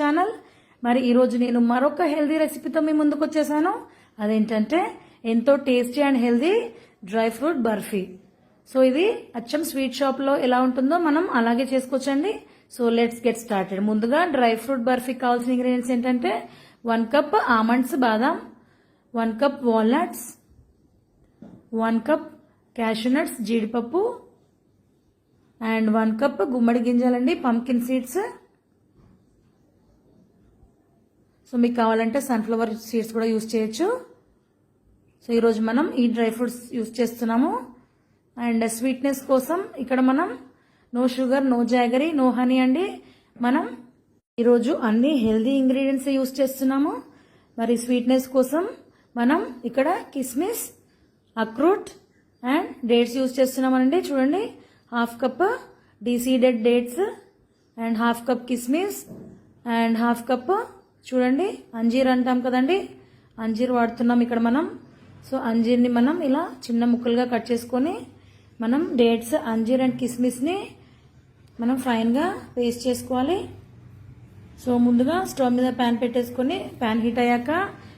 Channel. మరి ఈరోజు నేను మరొక హెల్దీ రెసిపీతో మీ ముందుకు వచ్చేసాను అదేంటంటే ఎంతో tasty and healthy dry fruit barfi. So ఇది అచ్చం స్వీట్ షాప్లో ఎలా ఉంటుందో మనం అలాగే చేసుకోవచ్చండి. So let's get started. ముందుగా డ్రై ఫ్రూట్ బర్ఫీ కావాల్సిన ఇంగ్రీడియంట్స్ ఏంటంటే వన్ కప్ ఆమండ్స్ బాదాం one cup walnuts one cup cashew nuts జీడిపప్పు అండ్ వన్ కప్ గుమ్మడి గింజలండి పంకిన్ సీడ్స్. సో మీకు కావాలంటే సన్ఫ్లవర్ సీడ్స్ కూడా యూస్ చేయొచ్చు. సో ఈరోజు మనం ఈ డ్రై ఫ్రూట్స్ యూస్ చేస్తున్నాము. అండ్ స్వీట్నెస్ కోసం ఇక్కడ మనం no sugar no jaggery no honey అండి. మనం ఈరోజు అన్ని హెల్దీ ఇంగ్రీడియంట్స్ యూస్ చేస్తున్నాము. మరి స్వీట్నెస్ కోసం మనం ఇక్కడ కిస్మిస్ అక్రూట్ అండ్ డేట్స్ యూస్ చేస్తున్నామండి చూడండి half cup deseeded dates and half cup కిస్మిస్ అండ్ హాఫ్ కప్ చూడండి అంజీర్ అంటాం కదండి. అంజీర్ వాడుతున్నాం ఇక్కడ మనం. సో అంజీర్ని మనం ఇలా చిన్న ముక్కలుగా కట్ చేసుకొని మనం డేట్స్ అంజీర్ అండ్ కిస్మిస్ని మనం ఫైన్గా పేస్ట్ చేసుకోవాలి. సో ముందుగా స్టవ్ మీద ప్యాన్ పెట్టేసుకొని ప్యాన్ హీట్ అయ్యాక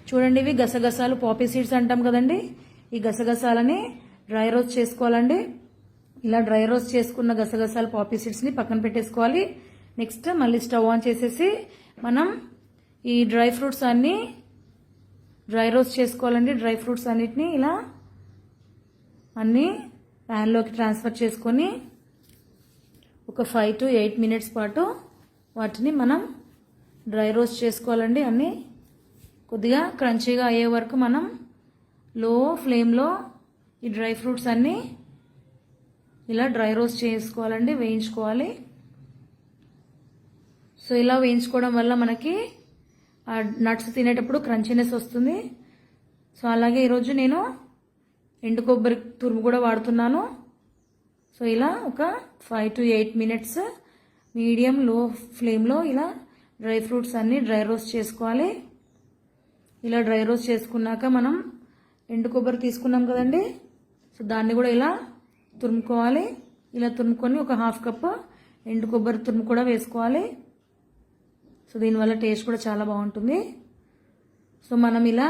చూడండి ఇవి గసగసాలు పాపీ సీడ్స్ అంటాం కదండి. ఈ గసగసాలని డ్రై రోస్ట్ చేసుకోవాలండి. ఇలా డ్రై రోస్ట్ చేసుకున్న గసగసాలు పాపీ సీడ్స్ని పక్కన పెట్టేసుకోవాలి. నెక్స్ట్ మళ్ళీ స్టవ్ ఆన్ చేసేసి మనం ఈ డ్రై ఫ్రూట్స్ అన్నీ డ్రై రోస్ట్ చేసుకోవాలండి. డ్రై ఫ్రూట్స్ అన్నిటిని ఇలా అన్నీ ప్యాన్లోకి ట్రాన్స్ఫర్ చేసుకొని ఒక ఫైవ్ టు ఎయిట్ మినిట్స్ పాటు వాటిని మనం డ్రై రోస్ట్ చేసుకోవాలండి. అన్నీ కొద్దిగా క్రంచీగా అయ్యే వరకు మనం లో ఫ్లేమ్లో ఈ డ్రై ఫ్రూట్స్ అన్నీ ఇలా డ్రై రోస్ట్ చేసుకోవాలండి. వేయించుకోవాలి. సో ఇలా వేయించుకోవడం వల్ల మనకి నట్స్ తినేటప్పుడు క్రంచీనెస్ వస్తుంది. సో అలాగే ఈరోజు నేను ఎండు కొబ్బరి తురుము కూడా వాడుతున్నాను. సో ఇలా ఒక five to eight minutes medium లో ఫ్లేమ్లో ఇలా డ్రై ఫ్రూట్స్ అన్నీ డ్రై రోస్ట్ చేసుకోవాలి. ఇలా డ్రై రోస్ట్ చేసుకున్నాక మనం ఎండు కొబ్బరి తీసుకున్నాం కదండి. సో దాన్ని కూడా ఇలా తురుముకోవాలి. ఇలా తురుముకొని ఒక హాఫ్ కప్ ఎండు కొబ్బరి తురుము కూడా వేసుకోవాలి. సో దీనివల్ల టేస్ట్ కూడా చాలా బాగుంటుంది. సో మనం ఇలా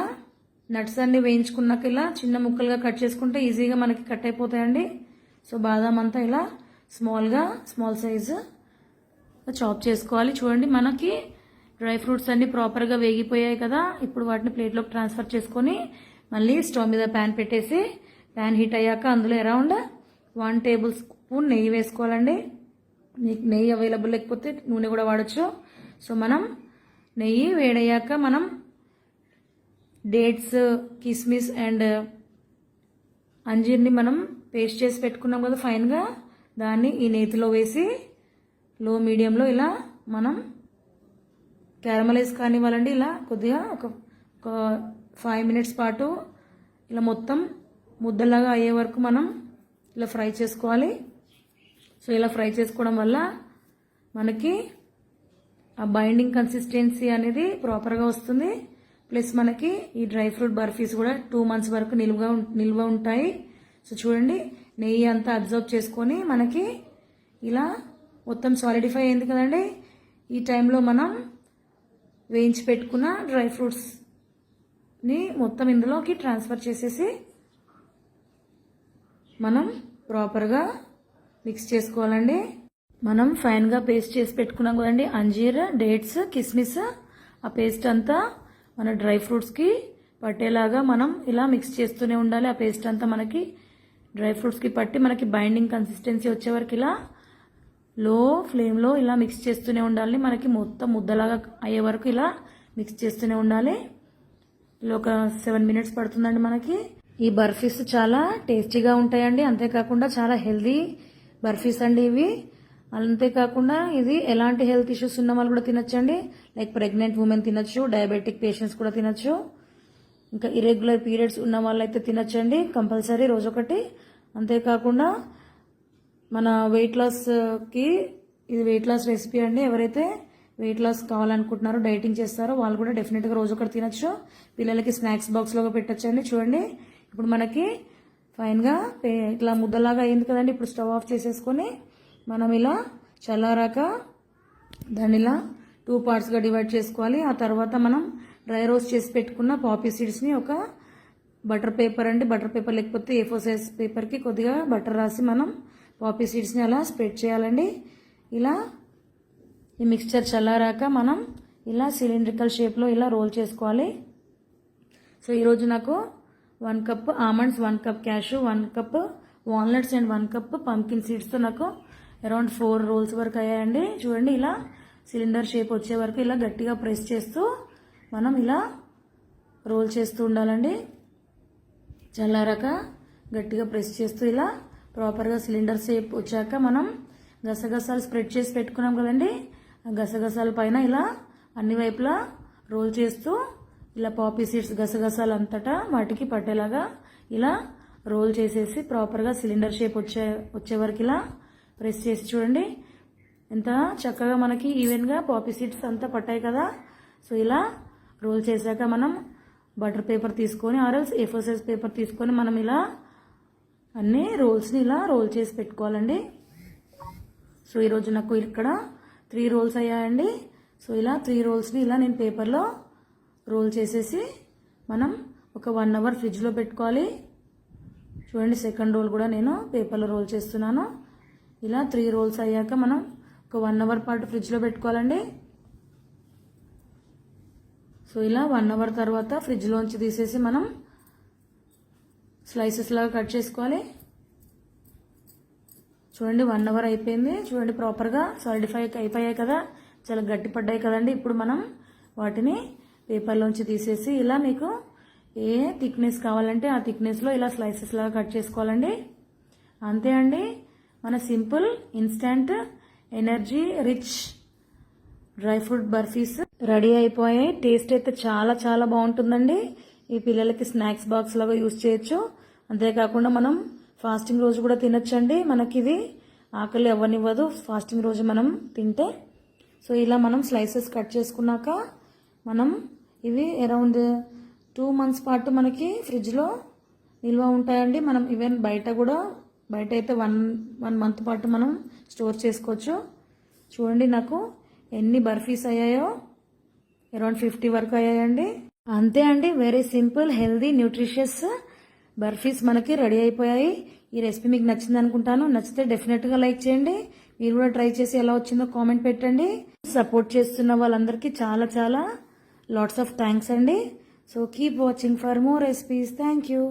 నట్స్ అన్ని వేయించుకున్నాక ఇలా చిన్న ముక్కలుగా కట్ చేసుకుంటే ఈజీగా మనకి కట్ అయిపోతాయండి. సో బాదాం అంతా ఇలా స్మాల్గా స్మాల్ సైజు చాప్ చేసుకోవాలి. చూడండి మనకి డ్రై ఫ్రూట్స్ అన్ని ప్రాపర్గా వేగిపోయాయి కదా. ఇప్పుడు వాటిని ప్లేట్లోకి ట్రాన్స్ఫర్ చేసుకొని మళ్ళీ స్టవ్ మీద ప్యాన్ పెట్టేసి ప్యాన్ హీట్ అయ్యాక అందులో అరౌండ్ వన్ టేబుల్ స్పూన్ నెయ్యి వేసుకోవాలండి. మీకు నెయ్యి అవైలబుల్ లేకపోతే నూనె కూడా వాడచ్చు. సో మనం నెయ్యి వేడయ్యాక మనం డేట్స్ కిస్మిస్ అండ్ అంజీర్ని మనం పేస్ట్ చేసి పెట్టుకున్నాం కదా ఫైన్గా దాన్ని ఈ నేతిలో వేసి లో మీడియంలో ఇలా మనం క్యారమలైజ్ కానివ్వాలండి. ఇలా కొద్దిగా ఒక ఒక ఫైవ్ మినిట్స్ పాటు ఇలా మొత్తం ముద్దలాగా అయ్యే వరకు మనం ఇలా ఫ్రై చేసుకోవాలి. సో ఇలా ఫ్రై చేసుకోవడం వల్ల మనకి ఆ బైండింగ్ కన్సిస్టెన్సీ అనేది ప్రాపర్గా వస్తుంది. ప్లస్ మనకి ఈ డ్రై ఫ్రూట్ బర్ఫీస్ కూడా టూ మంత్స్ వరకు నిల్వగా నిల్వ ఉంటాయి. సో చూడండి నెయ్యి అంతా అబ్జర్వ్ చేసుకొని మనకి ఇలా మొత్తం సాలిడిఫై అయింది కదండి. ఈ టైంలో మనం వేయించి పెట్టుకున్న డ్రై ఫ్రూట్స్ని మొత్తం ఇందులోకి ట్రాన్స్ఫర్ చేసేసి మనం ప్రాపర్గా మిక్స్ చేసుకోవాలండి. మనం ఫైన్గా పేస్ట్ చేసి పెట్టుకున్నాం కదండి. అంజీర్ డేట్స్ కిస్మిస్ ఆ పేస్ట్ అంతా మన డ్రై ఫ్రూట్స్కి పట్టేలాగా మనం ఇలా మిక్స్ చేస్తూనే ఉండాలి. ఆ పేస్ట్ అంతా మనకి డ్రై ఫ్రూట్స్కి పట్టి మనకి బైండింగ్ కన్సిస్టెన్సీ వచ్చే వరకు ఇలా లో ఫ్లేమ్లో ఇలా మిక్స్ చేస్తూనే ఉండాలి. మనకి మొత్తం ముద్దలాగా అయ్యే వరకు ఇలా మిక్స్ చేస్తూనే ఉండాలి. ఇలా ఒక సెవెన్ మినిట్స్ పడుతుందండి మనకి. ఈ బర్ఫీస్ చాలా టేస్టీగా ఉంటాయండి. అంతేకాకుండా చాలా హెల్దీ బర్ఫీస్ అండి ఇవి. అంతేకాకుండా ఇది ఎలాంటి హెల్త్ ఇష్యూస్ ఉన్న వాళ్ళు కూడా తినచ్చండి. లైక్ ప్రెగ్నెంట్ ఉమెన్ తినచ్చు డయాబెటిక్ పేషెంట్స్ కూడా తినొచ్చు. ఇంకా ఇరెగ్యులర్ పీరియడ్స్ ఉన్న వాళ్ళైతే తినచ్చండి కంపల్సరీ రోజొకటి. అంతేకాకుండా మన వెయిట్ లాస్కి ఇది వెయిట్ లాస్ రెసిపీ అండి. ఎవరైతే వెయిట్ లాస్ కావాలనుకుంటున్నారో డైటింగ్ చేస్తారో వాళ్ళు కూడా డెఫినెట్గా రోజు ఒకటి తినచ్చు. పిల్లలకి స్నాక్స్ బాక్స్లో పెట్టచ్చండి. చూడండి ఇప్పుడు మనకి ఫైన్గా ఇట్లా ముద్దలాగా అయింది కదండి. ఇప్పుడు స్టవ్ ఆఫ్ చేసేసుకొని మనం ఇలా చల్లారాక దాన్ని ఇలా టూ పార్ట్స్గా డివైడ్ చేసుకోవాలి. ఆ తర్వాత మనం డ్రై రోస్ట్ చేసి పెట్టుకున్న పాపీ సీడ్స్ని ఒక బటర్ పేపర్ అండి. బటర్ పేపర్ లేకపోతే ఏ ఫోర్ సైజ్ పేపర్కి కొద్దిగా బటర్ రాసి మనం పాపీ సీడ్స్ని అలా స్ప్రెడ్ చేయాలండి. ఇలా ఈ మిక్స్చర్ చల్లారాక మనం ఇలా సిలిండ్రికల్ షేప్లో ఇలా రోల్ చేసుకోవాలి. సో ఈరోజు నాకు one cup almonds one cup cashew one cup walnuts and one cup pumpkin సీడ్స్తో నాకు అరౌండ్ ఫోర్ రోల్స్ వరకు అయ్యాయండి. చూడండి ఇలా సిలిండర్ షేప్ వచ్చే వరకు ఇలా గట్టిగా ప్రెస్ చేస్తూ మనం ఇలా రోల్ చేస్తూ ఉండాలండి. చల్లారాక గట్టిగా ప్రెస్ చేస్తూ ఇలా ప్రాపర్గా సిలిండర్ షేప్ వచ్చాక మనం గసగసాలు స్ప్రెడ్ చేసి పెట్టుకున్నాం కదండి. గసగసాల పైన ఇలా అన్ని వైపులా రోల్ చేస్తూ ఇలా పాపీ సీడ్స్ గసగసాలు అంతటా వాటికి పట్టేలాగా ఇలా రోల్ చేసేసి ప్రాపర్గా సిలిండర్ షేప్ వచ్చే వచ్చే వరకు ఇలా ప్రెస్ చేసి చూడండి. ఎంత చక్కగా మనకి ఈవెన్గా పాపీ సీడ్స్ అంతా పట్టాయి కదా. సో ఇలా రోల్ చేశాక మనం బటర్ పేపర్ తీసుకొని ఆర్ఎల్స్ ఏ ఫోర్ సైజ్ పేపర్ తీసుకొని మనం ఇలా అన్ని రోల్స్ని ఇలా రోల్ చేసి పెట్టుకోవాలండి. సో ఈరోజు నాకు ఇక్కడ త్రీ రోల్స్ అయ్యాయండి. సో ఇలా త్రీ రోల్స్ని ఇలా నేను పేపర్లో రోల్ చేసేసి మనం ఒక వన్ అవర్ ఫ్రిడ్జ్లో పెట్టుకోవాలి. చూడండి సెకండ్ రోల్ కూడా నేను పేపర్లో రోల్ చేస్తున్నాను. ఇలా త్రీ రోల్స్ అయ్యాక మనం ఒక వన్ అవర్ పాటు ఫ్రిడ్జ్లో పెట్టుకోవాలండి. సో ఇలా వన్ అవర్ తర్వాత ఫ్రిడ్జ్లోంచి తీసేసి మనం స్లైసెస్ లాగా కట్ చేసుకోవాలి. చూడండి వన్ అవర్ అయిపోయింది. చూడండి ప్రాపర్గా సాలిడిఫై అయిపోయాయి కదా. చాలా గట్టి పడ్డాయి కదండి. ఇప్పుడు మనం వాటిని పేపర్లోంచి తీసేసి ఇలా మీకు ఏ థిక్నెస్ కావాలంటే ఆ థిక్నెస్లో ఇలా స్లైసెస్ లాగా కట్ చేసుకోవాలండి. అంతే అండి. మన simple instant energy rich dry fruit barfis ready అయిపోయాయి. టేస్ట్ అయితే చాలా చాలా బాగుంటుందండి. ఈ పిల్లలకి స్నాక్స్ బాక్స్ లాగా యూజ్ చేయొచ్చు. అంతేకాకుండా మనం ఫాస్టింగ్ రోజు కూడా తినొచ్చండి. మనకి ఇది ఆకలి అవ్వనివ్వదు. ఫాస్టింగ్ రోజు మనం తింటే. సో ఇలా మనం స్లైసెస్ కట్ చేసుకున్నాక మనం ఇవి అరౌండ్ టూ మంత్స్ పాటు మనకి ఫ్రిడ్జ్లో నిల్వ ఉంటాయండి. మనం ఈవెన్ బయట కూడా బయట అయితే వన్ వన్ మంత్ పాటు మనం స్టోర్ చేసుకోవచ్చు. చూడండి నాకు ఎన్ని బర్ఫీస్ అయ్యాయో. అరౌండ్ ఫిఫ్టీ వరకు అయ్యాయండి. అంతే అండి very simple healthy nutritious barfis మనకి రెడీ అయిపోయాయి. ఈ రెసిపీ మీకు నచ్చింది అనుకుంటాను. నచ్చితే డెఫినెట్గా లైక్ చేయండి. మీరు కూడా ట్రై చేసి ఎలా వచ్చిందో కామెంట్ పెట్టండి. సపోర్ట్ చేస్తున్న వాళ్ళందరికీ చాలా చాలా లాట్స్ ఆఫ్ థ్యాంక్స్ అండి. So keep watching for more recipes thank you